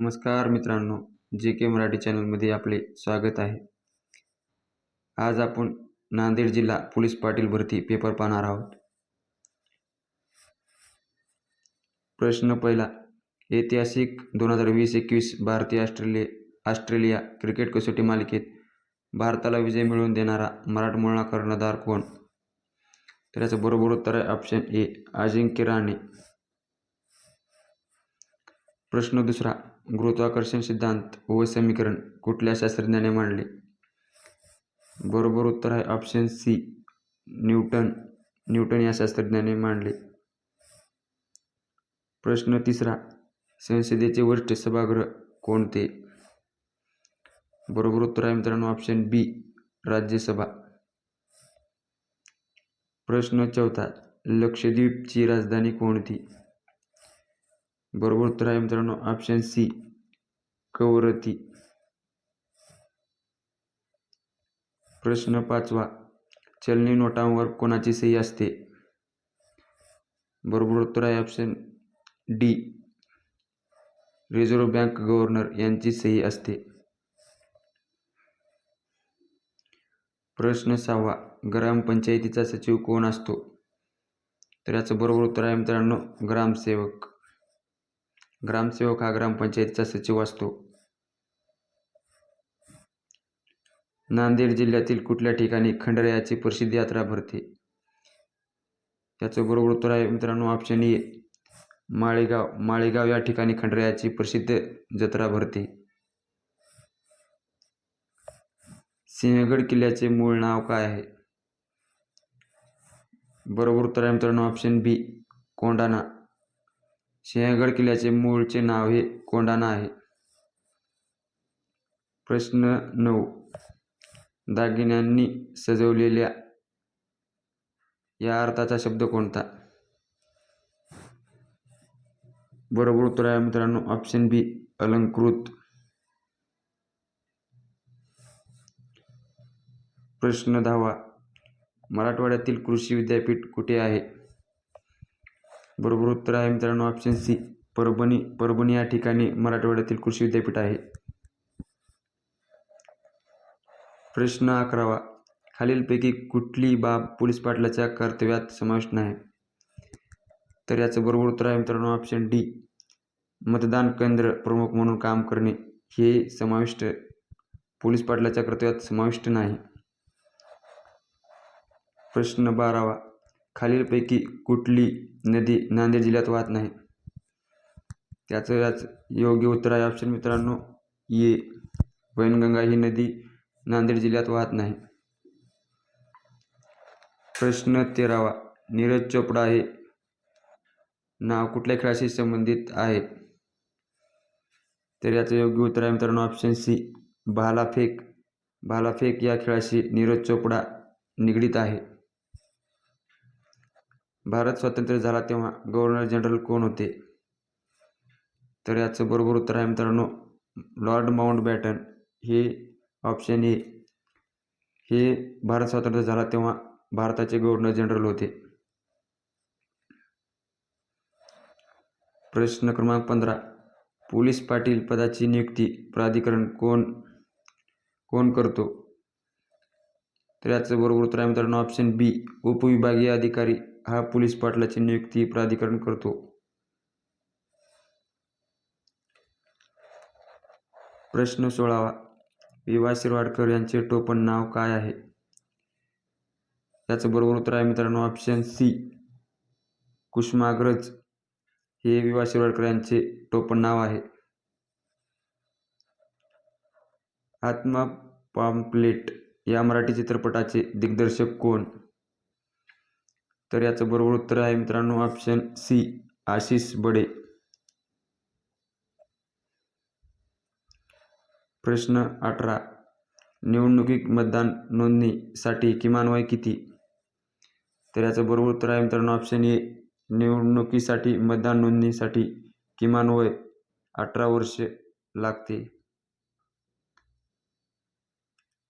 नमस्कार मित्रांनो जे के मराठी चॅनलमध्ये आपले स्वागत आहे. आज आपण नांदेड जिल्हा पोलीस पाटील भरती पेपर पाहणार आहोत. प्रश्न पहिला ऐतिहासिक दोन हजार वीस एकवीस भारतीय ऑस्ट्रेलिया ऑस्ट्रेलिया क्रिकेट कसोटी मालिकेत भारताला विजय मिळवून देणारा मराठमोळा कर्णधार कोण? तर याचं बरोबर उत्तर आहे ऑप्शन ए अजिंक्य राणे. प्रश्न दुसरा गुरुत्वाकर्षण सिद्धांत व समीकरण कुठल्या शास्त्रज्ञाने मांडले? बरोबर उत्तर आहे ऑप्शन सी न्यूटन. न्यूटन या शास्त्रज्ञाने मांडले. प्रश्न तिसरा. संसदेचे वरिष्ठ सभागृह कोणते? बरोबर उत्तर आहे मित्रांनो ऑप्शन बी राज्यसभा. प्रश्न चौथा. लक्षद्वीपची राजधानी कोणती? बरोबर. उत्तर आहे मित्रांनो ऑप्शन सी कवरती. प्रश्न पाचवा चलनी नोटांवर कोणाची सही असते? बरोबर उत्तर आहे option D reserve bank governor यांची सही असते. प्रश्न सहावा ग्रामपंचायतीचा सचिव कोण असतो? तर याचं बरोबर उत्तर आहे मित्रांनो ग्रामसेवक. ग्रामसेवक हा ग्रामपंचायतीचा सचिव असतो. नांदेड जिल्ह्यातील कुठल्या ठिकाणी खंडरायाची प्रसिद्ध यात्रा भरते? त्याचं बरोबर उत्तर आहे मित्रांनो ऑप्शन ए माळेगाव. माळेगाव या ठिकाणी खंडरायाची प्रसिद्ध जत्रा भरते. सिंहगड किल्ल्याचे मूळ नाव काय आहे? बरोबर उत्तर आहे मित्रांनो ऑप्शन बी कोंडाणा सिंहगड किल्ल्याचे मूळचे नाव हे कोंडाणा आहे. प्रश्न नऊ. दागिन्यांनी सजवलेल्या या अर्थाचा शब्द कोणता? बरोबर उत्तर आहे मित्रांनो ऑप्शन बी अलंकृत. प्रश्न दहावा. मराठवाड्यातील कृषी विद्यापीठ कुठे आहे? बरोबर उत्तर आहे मित्रांनो. ऑप्शन सी परभणी परभणी या ठिकाणी मराठवाड्यातील कृषी विद्यापीठ आहे. प्रश्न अकरावा खालीलपैकी कुठली बाब पोलीस पाटलाच्या कर्तव्यात समाविष्ट नाही? तर याचं बरोबर उत्तर आहे मित्रांनो ऑप्शन डी मतदान केंद्र प्रमुख म्हणून काम करणे. हे समाविष्ट पोलीस पाटलाच्या कर्तव्यात समाविष्ट नाही. प्रश्न बारावा खालीलपैकी कुठली नदी नांदेड जिल्ह्यात वाहत नाही? त्याचं याच योग्य उत्तर आहे. ऑप्शन मित्रांनो ये वैनगंगा ही नदी नांदेड जिल्ह्यात वाहत नाही. प्रश्न तेरावा. नीरज चोपडा हे नाव कुठल्या खेळाशी संबंधित आहे? तर याचं योग्य उत्तर आहे मित्रांनो ऑप्शन सी भालाफेक. भालाफेक या खेळाशी नीरज चोपडा निगडीत आहे. भारत स्वतंत्र झाला तेव्हा गव्हर्नर जनरल कोण होते? तर याचं बरोबर उत्तर आहे मित्रांनो लॉर्ड माउंट बॅटन. हे ऑप्शन ए. हे भारत स्वतंत्र झाला तेव्हा भारताचे गव्हर्नर जनरल होते. प्रश्न क्रमांक पंधरा. पोलीस पाटील पदाची नियुक्ती प्राधिकरण कोण कोण करतो? तर याचं बरोबर उत्तर आहे मित्रांनो ऑप्शन बी. उपविभागीय अधिकारी हा पोलीस पाटलाची नियुक्ती प्राधिकरण करतो. प्रश्न सोळावा. वि वा शिरवाडकर यांचे टोपण नाव काय आहे? याचं बरोबर उत्तर आहे मित्रांनो ऑप्शन सी कुष्माग्रज हे वि वा शिरवाडकर यांचे टोपण नाव आहे. आत्मा पॉम्पलेट या मराठी चित्रपटाचे दिग्दर्शक कोण? तर याचं बरोबर उत्तर आहे मित्रांनो ऑप्शन सी आशिष बडे. प्रश्न अठरा निवडणुकीत मतदान नोंदणीसाठी किमान वय किती? तर याचं बरोबर उत्तर आहे मित्रांनो ऑप्शन ए निवडणुकीसाठी मतदान नोंदणीसाठी किमान वय अठरा वर्ष लागते.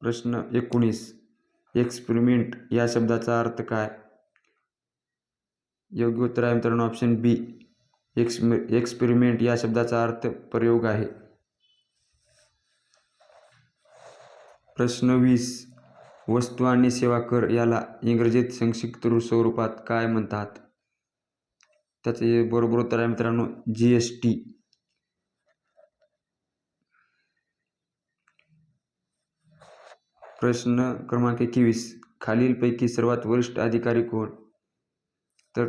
प्रश्न एकोणीस एक्सपेरिमेंट या शब्दाचा अर्थ काय? योग्य उत्तर आहे मित्रांनो. ऑप्शन बी एक्समे एक्सपेरिमेंट या शब्दाचा अर्थ प्रयोग आहे. प्रश्न वीस वस्तू आणि सेवा कर याला इंग्रजीत संक्षिप्त स्वरूपात काय म्हणतात? त्याचे बरोबर उत्तर आहे मित्रांनो जी एस टी प्रश्न क्रमांक एकवीस खालीलपैकी सर्वात वरिष्ठ अधिकारी कोण? तर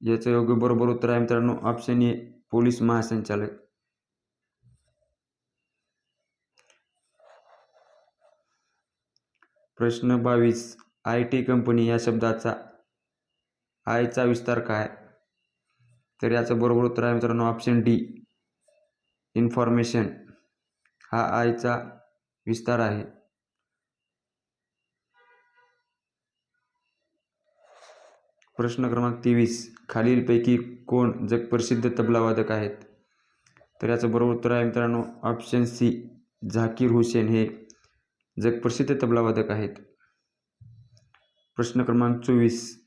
याचं योग्य बरोबर उत्तर आहे मित्रांनो ऑप्शन ए पोलीस महासंचालक. प्रश्न बावीस आय टी कंपनी या शब्दाचा आयचा विस्तार काय? तर याचं बरोबर उत्तर आहे मित्रांनो ऑप्शन डी इन्फॉर्मेशन हा आयचा विस्तार आहे. प्रश्न क्रमांक तेवीस. खालीलपैकी कोण जगप्रसिद्ध तबलावादक आहेत? तर याचं बरोबर उत्तर आहे मित्रांनो ऑप्शन सी झाकीर हुसेन हे जगप्रसिद्ध तबलावादक आहेत. प्रश्न क्रमांक चोवीस.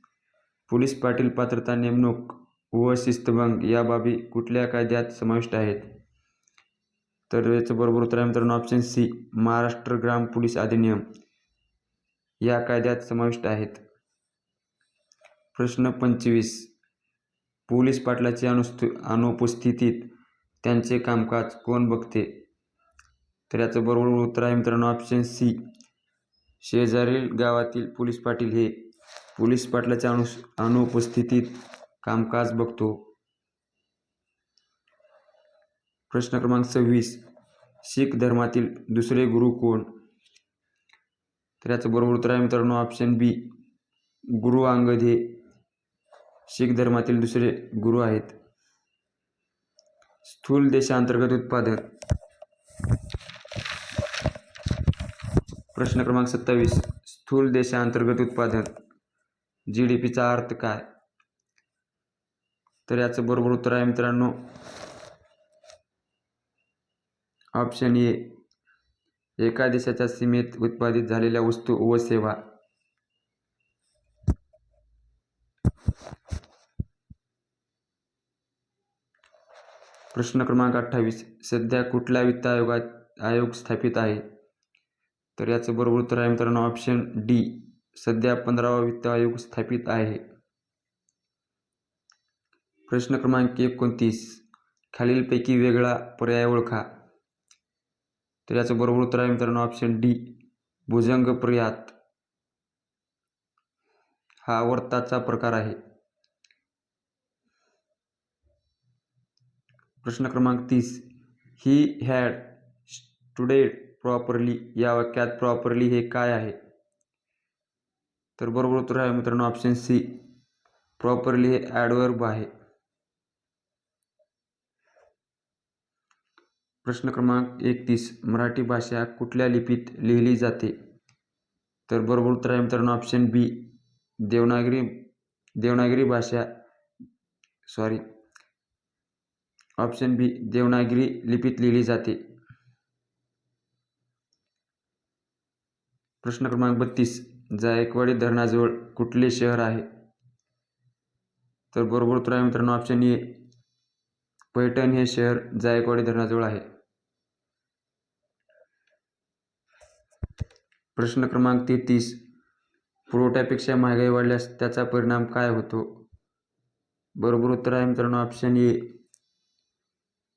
पोलीस पाटील पात्रता नेमणूक व शिस्तभंग या बाबी कुठल्या कायद्यात समाविष्ट आहेत? तर याचं बरोबर उत्तर आहे मित्रांनो ऑप्शन सी महाराष्ट्र ग्राम पोलीस अधिनियम या कायद्यात समाविष्ट आहेत. प्रश्न पंचवीस. पोलीस पाटलाची अनुस्तु अनुपस्थितीत त्यांचे कामकाज कोण बघते? तर याचं बरोबर उत्तर आहे मित्रांनो ऑप्शन सी शेजारील गावातील पोलीस पाटील हे पोलीस पाटलाच्या अनु अनुपस्थितीत कामकाज बघतो. प्रश्न क्रमांक सव्वीस. शीख धर्मातील दुसरे गुरु कोण? तर याचं बरोबर उत्तर आहे मित्रांनो ऑप्शन बी गुरु अंगद हे शीख धर्मातील दुसरे गुरु आहेत. स्थूल देशांतर्गत उत्पादन प्रश्न क्रमांक सत्तावीस. स्थूल देशांतर्गत उत्पादन जी डी पीचा अर्थ काय? तर याचं बरोबर उत्तर आहे मित्रांनो. ऑप्शन ए एका देशाच्या सीमेत उत्पादित झालेल्या वस्तू व सेवा. प्रश्न क्रमांक अठ्ठावीस. सध्या कुठल्या वित्त आयोगात आयोग स्थापित आहे? तर याचं बरोबर उत्तर आहे मित्रांनो ऑप्शन डी सध्या पंधरावा वित्त आयोग स्थापित आहे. प्रश्न क्रमांक एकोणतीस. खालीलपैकी वेगळा पर्याय ओळखा. तर याचं बरोबर उत्तर आहे मित्रांनो ऑप्शन डी भुजंग प्रयात हा वर्ताचा प्रकार आहे. प्रश्न क्रमांक तीस. ही हॅड स्टुडेड प्रॉपरली या वाक्यात प्रॉपरली हे काय आहे? तर बरोबर उत्तर आहे मित्रांनो ऑप्शन सी प्रॉपरली हे ॲडवर्ब आहे. प्रश्न क्रमांक एकतीस. मराठी भाषा कुठल्या लिपीत लिहिली जाते? तर बरोबर उत्तर आहे मित्रांनो ऑप्शन बी देवनागरी देवनागरी भाषा. सॉरी ऑप्शन बी देवनागरी लिपीत लिहिली जाते. प्रश्न क्रमांक बत्तीस जायकवाडी धरणाजवळ कुठले शहर आहे? तर बरोबर उत्तर आहे मित्रांनो ऑप्शन ए पैठण हे शहर जायकवाडी धरणाजवळ आहे. प्रश्न क्रमांक तेहतीस पुरवठ्यापेक्षा महागाई वाढल्यास त्याचा परिणाम काय होतो? बरोबर उत्तर आहे मित्रांनो ऑप्शन ए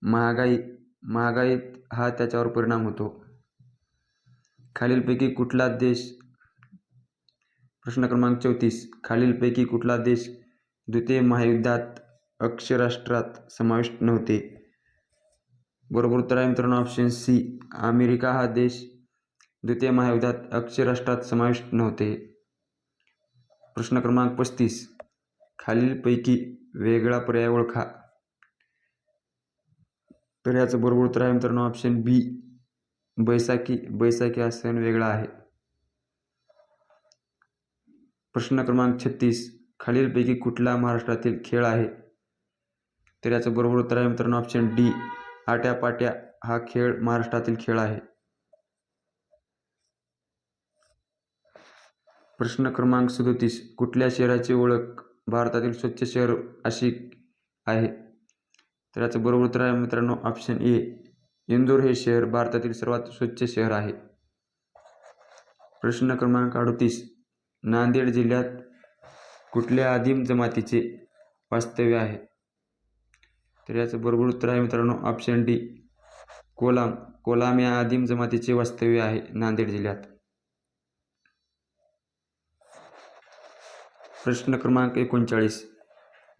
महागाई महागाईत हा त्याच्यावर परिणाम होतो. खालीलपैकी कुठला देश? प्रश्न क्रमांक चौतीस. खालीलपैकी कुठला देश द्वितीय महायुद्धात अक्षराष्ट्रात समाविष्ट नव्हते? बरोबर उत्तर आहे मित्रांनो ऑप्शन सी अमेरिका हा देश द्वितीय महायुद्धात अक्षराष्ट्रात समाविष्ट नव्हते. प्रश्न क्रमांक पस्तीस. खालीलपैकी वेगळा पर्याय ओळखा. तर याचं बरोबर उत्तर आहे मित्रांनो ऑप्शन बी बैसाखी बैसाखी हा सण वेगळा आहे. प्रश्न क्रमांक छत्तीस. खालीलपैकी कुठला महाराष्ट्रातील खेळ आहे? तर याचं बरोबर उत्तर आहे मित्रांनो ऑप्शन डी आट्यापाट्या हा खेळ महाराष्ट्रातील खेळ आहे. प्रश्न क्रमांक सदोतीस. कुठल्या शहराची ओळख भारतातील स्वच्छ शहर अशी आहे? तर याचं बरोबर उत्तर आहे मित्रांनो ऑप्शन ए इंदोर हे शहर भारतातील सर्वात स्वच्छ शहर आहे. प्रश्न क्रमांक अडतीस नांदेड जिल्ह्यात कुठल्या आदिम जमातीचे वास्तव्य आहे? तर याचं बरोबर उत्तर आहे मित्रांनो ऑप्शन डी कोलाम कोलाम या आदिम जमातीचे वास्तव्य आहे नांदेड जिल्ह्यात. प्रश्न क्रमांक एकोणचाळीस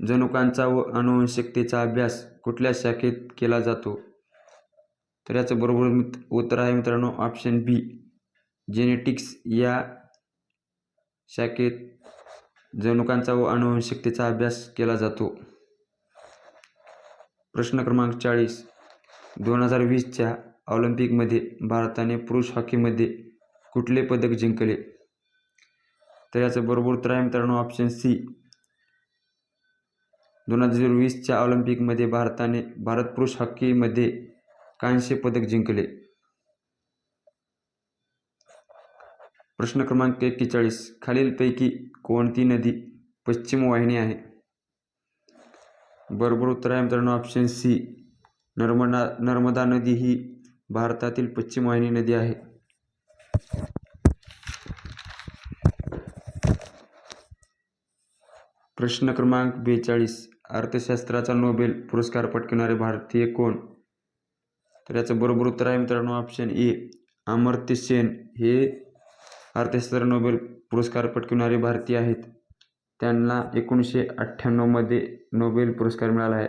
जनुकांचा व अनुवंशिकतेचा अभ्यास कुठल्या शाखेत केला जातो? तर याचं बरोबर मित उत्तर आहे मित्रांनो ऑप्शन बी जेनेटिक्स या शाखेत जनुकांचा व अनुवंशिकतेचा अभ्यास केला जातो. प्रश्न क्रमांक चाळीस. दोन हजार वीसच्या ऑलिम्पिकमध्ये भारताने पुरुष हॉकीमध्ये कुठले पदक जिंकले? तर याचं बरोबर उत्तर आहे मित्रांनो ऑप्शन सी दोन हजार वीसच्या ऑलिम्पिकमध्ये भारताने भारत पुरुष हॉकीमध्ये कांस्य पदक जिंकले. प्रश्न क्रमांक एक्केचाळीस. खालीलपैकी कोणती नदी पश्चिम वाहिनी आहे? बरोबर उत्तर आहे मित्रांनो ऑप्शन सी नर्मदा नर्मदा नदी ही भारतातील पश्चिम वाहिनी नदी आहे. प्रश्न क्रमांक बेचाळीस. अर्थशास्त्राचा नोबेल पुरस्कार पटकवणारे भारतीय कोण? तर याचं बरोबर उत्तर आहे मित्रांनो ऑप्शन ए अमर्त्य सेन. हे अर्थशास्त्र नोबेल पुरस्कार पटकवणारे भारतीय आहेत. त्यांना एकोणीसशे अठ्ठ्याण्णवमध्ये नोबेल पुरस्कार मिळाला आहे.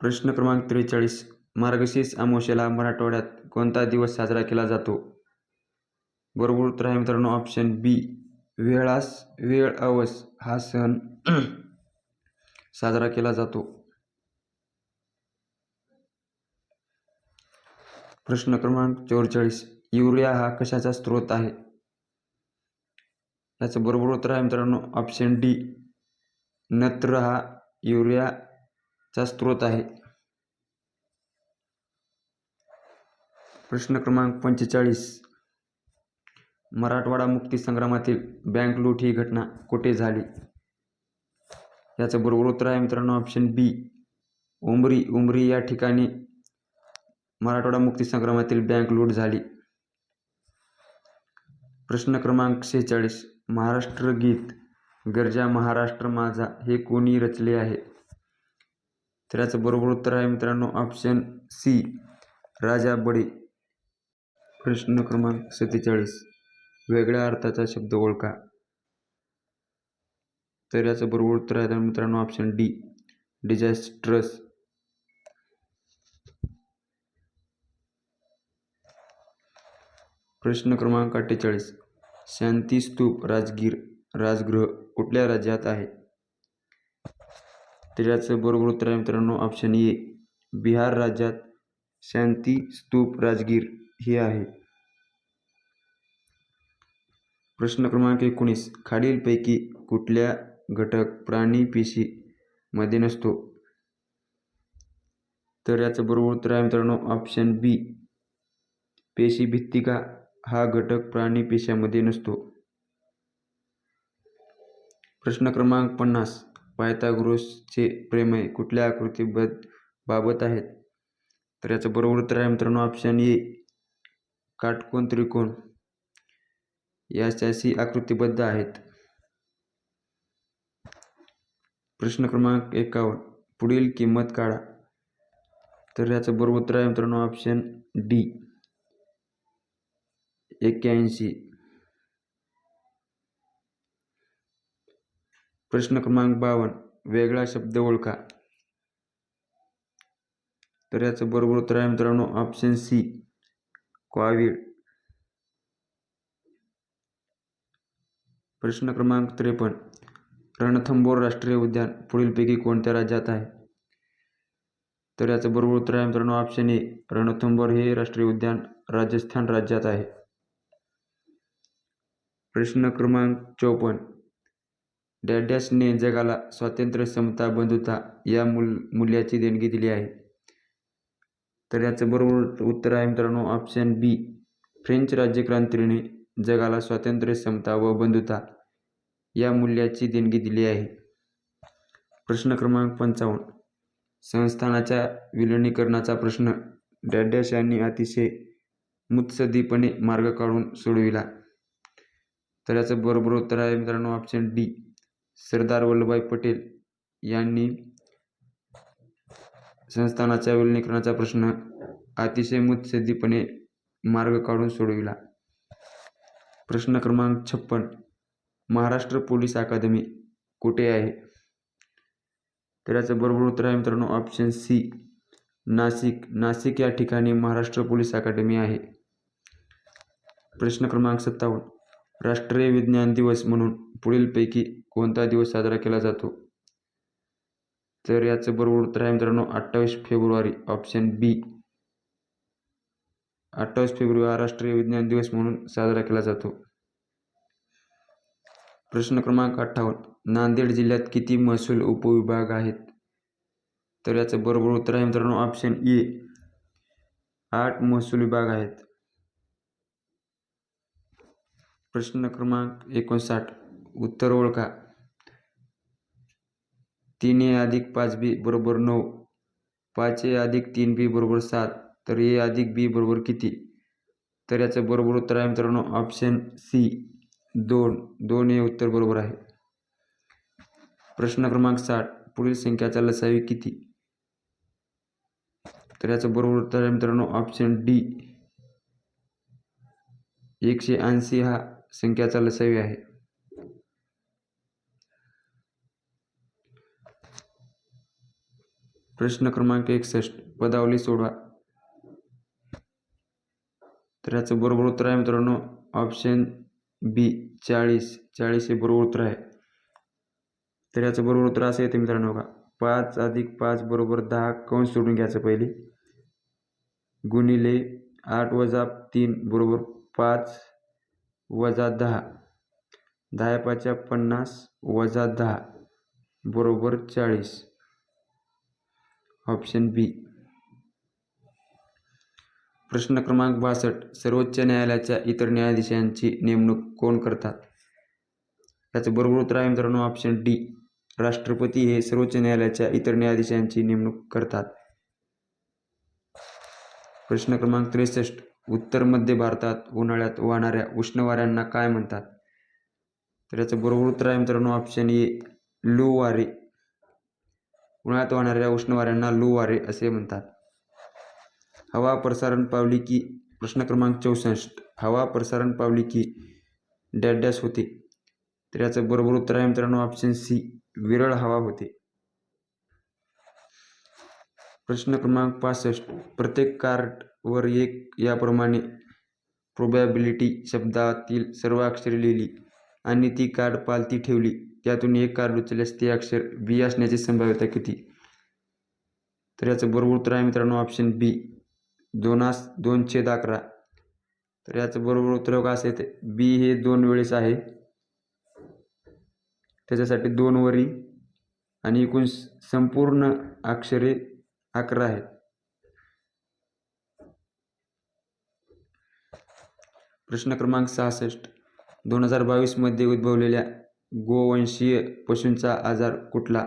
प्रश्न क्रमांक त्रेचाळीस मार्गशीर्ष अमावस्येला मराठवाड्यात कोणता दिवस साजरा केला जातो? बरोबर उत्तर आहे मित्रांनो ऑप्शन बी वेळास वेळ अवस हा सण साजरा केला जातो. प्रश्न क्रमांक चौवेचाळीस. युरिया हा कशाचा स्रोत आहे? याचं बरोबर उत्तर आहे मित्रांनो ऑप्शन डी नत्र हा युरियाचा स्रोत आहे. प्रश्न क्रमांक पंचेचाळीस. मराठवाडा मुक्तीसंग्रामातील बँक लूट ही घटना कुठे झाली? याचं बरोबर उत्तर आहे मित्रांनो ऑप्शन बी उमरी उमरी या ठिकाणी मराठवाडा मुक्तीसंग्रामातील बँक लूट झाली. प्रश्न क्रमांक शेहेचाळीस महाराष्ट्र गीत गरजा महाराष्ट्र माझा हे कोणी रचले आहे? तर याचं बरोबर उत्तर आहे मित्रांनो ऑप्शन सी राजा बडे. प्रश्न क्रमांक सत्तेचाळीस. वेगळ्या अर्थाचा शब्द ओळखा. तर याचं बरोबर उत्तर आहे तर मित्रांनो ऑप्शन डी डिझास्ट्रस प्रश्न क्रमांक अठ्ठेचाळीस. शांतीस्तूप राजगीर राजगृह कुठल्या राज्यात आहे? तर याचं बरोबर उत्तर आहे मित्रांनो ऑप्शन ए बिहार राज्यात शांती स्तूप राजगीर हे आहे. प्रश्न क्रमांक एकोणीस. खालीलपैकी कुठल्या घटक प्राणी पेशी मध्ये नसतो? तर याचं बरोबर उत्तर आहे मित्रांनो ऑप्शन बी पेशी भित्तिका हा घटक प्राणी पेशामध्ये नसतो. प्रश्न क्रमांक पन्नास. पायथागोरसचे प्रमेय कुठल्या आकृतीबद्ध बाबत आहेत? तर याचं बरोबर उत्तर आहे मित्रांनो ऑप्शन ए काटकोन त्रिकोण. याच्याशी आकृतीबद्ध आहेत. प्रश्न क्रमांक एकावन्न. पुढील किंमत काढा. तर याचं बरोबर उत्तर आहे मित्रांनो ऑप्शन डी एक्क्याऐंशी. प्रश्न क्रमांक बावन्न. वेगळा शब्द ओळखा. तर याचं बरोबर उत्तर आहे मित्रांनो ऑप्शन सी क्वावीड प्रश्न क्रमांक त्रेपन्न. रणथंबोर राष्ट्रीय उद्यान पुढीलपैकी कोणत्या राज्यात आहे? तर याचं बरोबर उत्तर आहे मित्रांनो ऑप्शन ए रणथंबोर हे राष्ट्रीय उद्यान राजस्थान राज्यात आहे. प्रश्न क्रमांक चौपन्न. डॅडॅसने जगाला स्वातंत्र्य समता बंधुता या मूल मूल्याची देणगी दिली आहे. तर याचं बरोबर उत्तर आहे मित्रांनो ऑप्शन बी फ्रेंच राज्यक्रांतीने जगाला स्वातंत्र्य समता व बंधुता या मूल्याची देणगी दिली आहे. प्रश्न क्रमांक पंचावन्न. संस्थानाच्या विलिनीकरणाचा प्रश्न डॅडॅश यांनी अतिशय मुत्सद्दीपणे मार्ग काढून सोडविला. तर याचं बरोबर उत्तर आहे मित्रांनो ऑप्शन डी सरदार वल्लभभाई पटेल यांनी संस्थानाच्या विलिनीकरणाचा प्रश्न अतिशय मुत्सदीपणे मार्ग काढून सोडविला. प्रश्न क्रमांक छप्पन. महाराष्ट्र पोलीस अकादमी कुठे आहे? तर याचं बरोबर उत्तर आहे मित्रांनो ऑप्शन सी नाशिक. नाशिक या ठिकाणी महाराष्ट्र पोलीस अकादमी आहे. प्रश्न क्रमांक सत्तावन्न. राष्ट्रीय विज्ञान दिवस म्हणून पुढीलपैकी कोणता दिवस साजरा केला जातो? तर याचं बरोबर उत्तर आहे मित्रांनो अठ्ठावीस फेब्रुवारी ऑप्शन बी अठ्ठावीस फेब्रुवारी हा राष्ट्रीय विज्ञान दिवस म्हणून साजरा केला जातो. प्रश्न क्रमांक अठ्ठावन्न. नांदेड जिल्ह्यात किती महसूल उपविभाग आहेत? तर याचं बरोबर उत्तर आहे मित्रांनो ऑप्शन ए आठ महसूल विभाग आहेत. प्रश्न क्रमांक एकोणसाठ. उत्तर ओळखा. तीन ए अधिक पाच बी बरोबर नऊ. पाच ए अधिक तीन बी बरोबर सात. तर ए अधिक बी बरोबर किती? तर याचं बरोबर उत्तर आहे मित्रांनो ऑप्शन सी दोन. दोन हे उत्तर बरोबर आहे. प्रश्न क्रमांक साठ. पुढील संख्याचा लसावी किती? तर याचं बरोबर उत्तर आहे मित्रांनो ऑप्शन डी एकशे ऐंशी हा संख्याचा लसावी आहे. प्रश्न क्रमांक एकसष्ट. पदावली सोडवा. तर याचं बरोबर उत्तर आहे मित्रांनो ऑप्शन बी चाळीस. चाळीस हे बरोबर उत्तर आहे. तर याचं बरोबर उत्तर असं येते मित्रांनो का पाच अधिक पाच बरोबर दहा कंस सोडून घ्यायचं पहिले. गुणिले आठ वजा तीन बरोबर पाच वजा दहा. दहा पाचच्या पन्नास वजा दहा बरोबर चाळीस. ऑप्शन बी प्रश्न क्रमांक बासष्ट सर्वोच्च न्यायालयाच्या इतर न्यायाधीशांची नेमणूक कोण करतात? याचं बरोबर उत्तर आहे मित्रांनो ऑप्शन डी राष्ट्रपती हे सर्वोच्च न्यायालयाच्या इतर न्यायाधीशांची नेमणूक करतात. प्रश्न क्रमांक त्रेसष्ट उत्तर मध्य भारतात उन्हाळ्यात वाहणाऱ्या उष्ण वाऱ्यांना काय म्हणतात? तर याचं बरोबर उत्तर आहे मित्रांनो ऑप्शन ए लू वारे उन्हाळ्यात वाहणाऱ्या उष्ण वाऱ्यांना लू वारे असे म्हणतात. हवा प्रसारण पावली की प्रश्न क्रमांक चौसष्ट. हवा प्रसारण पावली की डॅश डॅश होते. तर याचं बरोबर उत्तर आहे मित्रांनो ऑप्शन सी विरळ हवा होते. प्रश्न क्रमांक पासष्ट. प्रत्येक कार्डवर एक याप्रमाणे प्रोबॅबिलिटी शब्दातील सर्व अक्षरे लिहिली आणि ती कार्ड पालती ठेवली. त्यातून एक कार्ड उचलल्यास ते अक्षर बी असण्याची संभाव्यता किती? तर याचं बरोबर उत्तर आहे मित्रांनो ऑप्शन बी दोनास दोन छेद अकरा. तर याचं बरोबर उत्तर का असेल बी हे दोन वेळेस आहे. त्याच्यासाठी दोन वरी आणि एकूण संपूर्ण अक्षरे अकरा आहेत. प्रश्न क्रमांक सहासष्ट. दोन हजार बावीसमध्ये उद्भवलेल्या गोवंशीय पशूंचा आजार कुठला?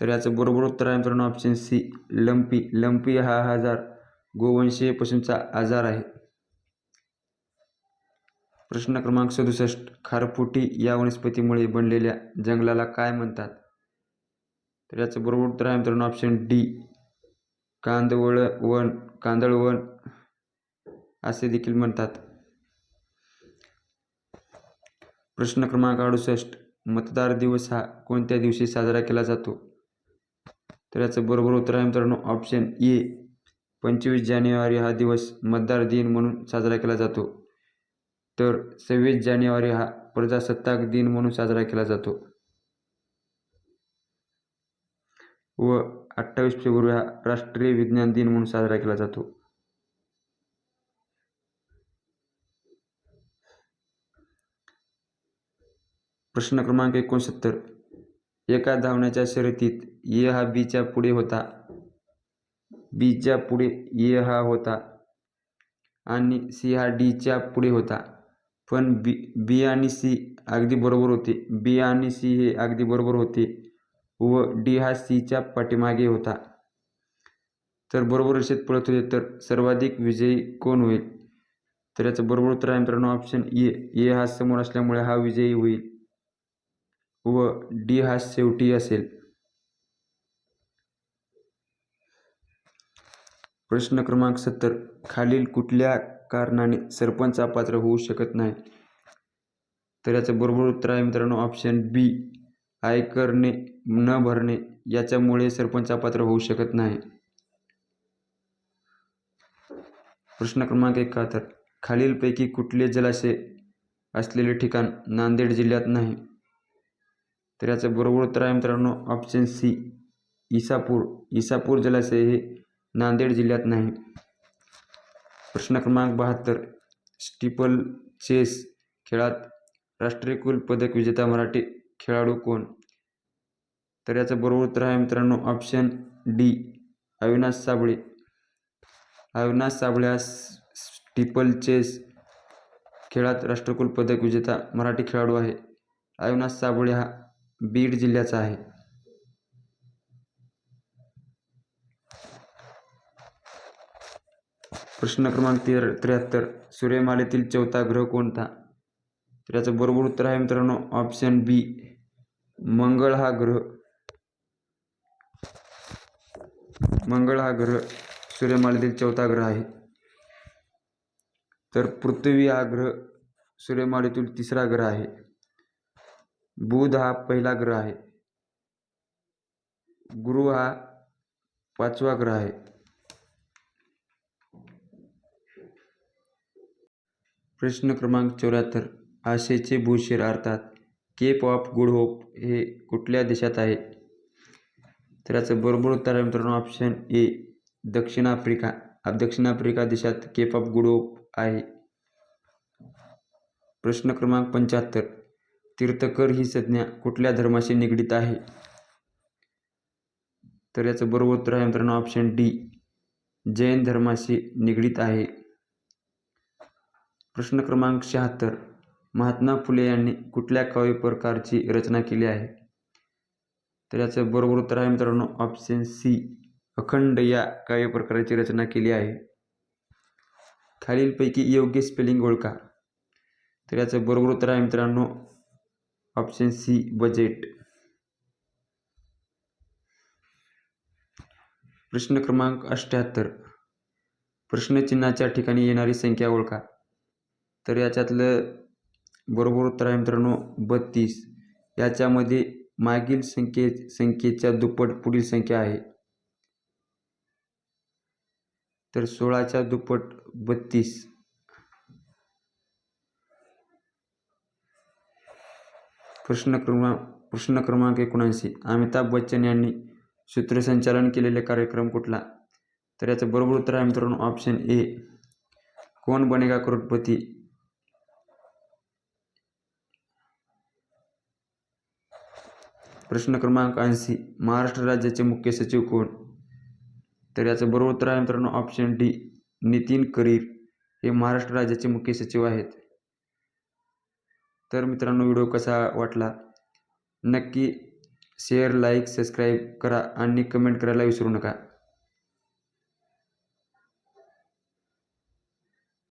तर याचं बरोबर उत्तर आहे मित्रांनो ऑप्शन सी लंपी लंपी हा आजार गोवंशीय पशूंचा आजार आहे. प्रश्न क्रमांक सदुसष्ट खारफुटी या वनस्पतीमुळे बनलेल्या जंगलाला काय म्हणतात? तर याचं बरोबर उत्तर आहे मित्रांनो ऑप्शन डी कांदवळ वन कांदळवन असे देखील म्हणतात. प्रश्न क्रमांक अडुसष्ट मतदार दिवस हा कोणत्या दिवशी साजरा केला जातो? तर याचं बरोबर उत्तर आहे मित्रांनो ऑप्शन ए पंचवीस जानेवारी हा दिवस मतदार दिन म्हणून साजरा केला जातो. तर सव्वीस जानेवारी हा प्रजासत्ताक दिन म्हणून साजरा केला जातो. व अठ्ठावीस फेब्रुवारी हा राष्ट्रीय विज्ञान दिन म्हणून साजरा केला जातो. प्रश्न क्रमांक एकोणसत्तर. एका धावण्याच्या शर्यतीत ए हा बीच्या पुढे होता. बीच्या पुढे ए हा होता आणि सी हा डीच्या पुढे होता. पण बी बी आणि सी अगदी बरोबर होते. बी आणि सी हे अगदी बरोबर होते व डी हा सीच्या पाठीमागे होता. तर बरोबर रेषेत पळत होते तर सर्वाधिक विजयी कोण होईल? तर याचं बरोबर उत्तर आहे मित्रांनो ऑप्शन ए. ए हा समोर असल्यामुळे हा विजयी होईल. व डी हा शेवटी असेल. प्रश्न क्रमांक सत्तर. खालील कुठल्या कारणाने सरपंच अपात्र होऊ शकत नाही? तर याचं बरोबर उत्तर आहे मित्रांनो ऑप्शन बी आयकरने न भरणे याच्यामुळे सरपंच अपात्र होऊ शकत नाही. प्रश्न क्रमांक एकाहत्तर. खालीलपैकी कुठले जलाशय असलेले ठिकाण नांदेड जिल्ह्यात नाही? तर याचं बरोबर उत्तर आहे मित्रांनो ऑप्शन सी इसापूर. इसापूर जलाशय हे नांदेड जिल्ह्यात नाही. प्रश्न क्रमांक बहात्तर स्टीपल चेस खेळात राष्ट्रीय कुल पदक विजेता मराठी खेळाडू कोण? तर याचं बरोबर उत्तर आहे मित्रांनो ऑप्शन डी अविनाश साबळे. अविनाश साबळे हा स्टिपल चेस खेळात राष्ट्रकुल पदक विजेता मराठी खेळाडू आहे. अविनाश साबळे हा बीड जिल्ह्याचा आहे. प्रश्न क्रमांक तेर त्र्याहत्तर सूर्यमालेतील चौथा ग्रह कोणता? तर याचं बरोबर उत्तर आहे मित्रांनो ऑप्शन बी मंगळ हा ग्रह. मंगळ हा ग्रह सूर्यमालेतील चौथा ग्रह आहे. तर पृथ्वी हा ग्रह सूर्यमालेतील तिसरा ग्रह आहे. बुध हा पहिला ग्रह आहे. गुरु हा पाचवा ग्रह आहे. प्रश्न क्रमांक चौऱ्याहत्तर. आशेचे भूशिर अर्थात केप ऑफ गुड होप हे कुठल्या देशात आहे? तर याचं बरोबर उत्तर आहे मित्रांनो ऑप्शन ए दक्षिण आफ्रिका. दक्षिण आफ्रिका देशात केप ऑफ गुड होप आहे. प्रश्न क्रमांक पंच्याहत्तर. तीर्थकर ही संज्ञा कुठल्या धर्माशी निगडीत आहे? तर याचं बरोबर उत्तर आहे मित्रांनो ऑप्शन डी जैन धर्माशी निगडीत आहे. प्रश्न क्रमांक शहात्तर. महात्मा फुले यांनी कुठल्या काव्य प्रकारची रचना केली आहे? तर याचं बरोबर उत्तर आहे मित्रांनो ऑप्शन सी अखंड या काव्य प्रकाराची रचना केली आहे. खालीलपैकी योग्य स्पेलिंग ओळखा. तर याचं बरोबर उत्तर आहे मित्रांनो ऑप्शन सी बजेट. प्रश्न क्रमांक अष्ट्याहत्तर प्रश्नचिन्हाच्या ठिकाणी येणारी संख्या ओळखा. तर याच्यातलं बरोबर उत्तर आहे मित्रांनो बत्तीस. याच्यामध्ये मागील संख्ये संख्येच्या दुप्पट पुढील संख्या आहे. तर सोळाच्या दुप्पट बत्तीस. प्रश्न क्रमा प्रश्न क्रमांक एकोणऐंशी. अमिताभ बच्चन यांनी सूत्रसंचालन केलेले कार्यक्रम कुठला? तर याचं बरोबर उत्तर आहे मित्रांनो ऑप्शन ए कोण बनेगा करोडपती? प्रश्न क्रमांक ऐंशी. महाराष्ट्र राज्याचे मुख्य सचिव कोण? तर याचं बरोबर उत्तर आहे मित्रांनो ऑप्शन डी नितीन करीर. हे महाराष्ट्र राज्याचे मुख्य सचिव आहेत. तर मित्रांनो व्हिडिओ कसा वाटला? नक्की शेअर लाईक सबस्क्राईब करा आणि कमेंट करायला विसरू नका.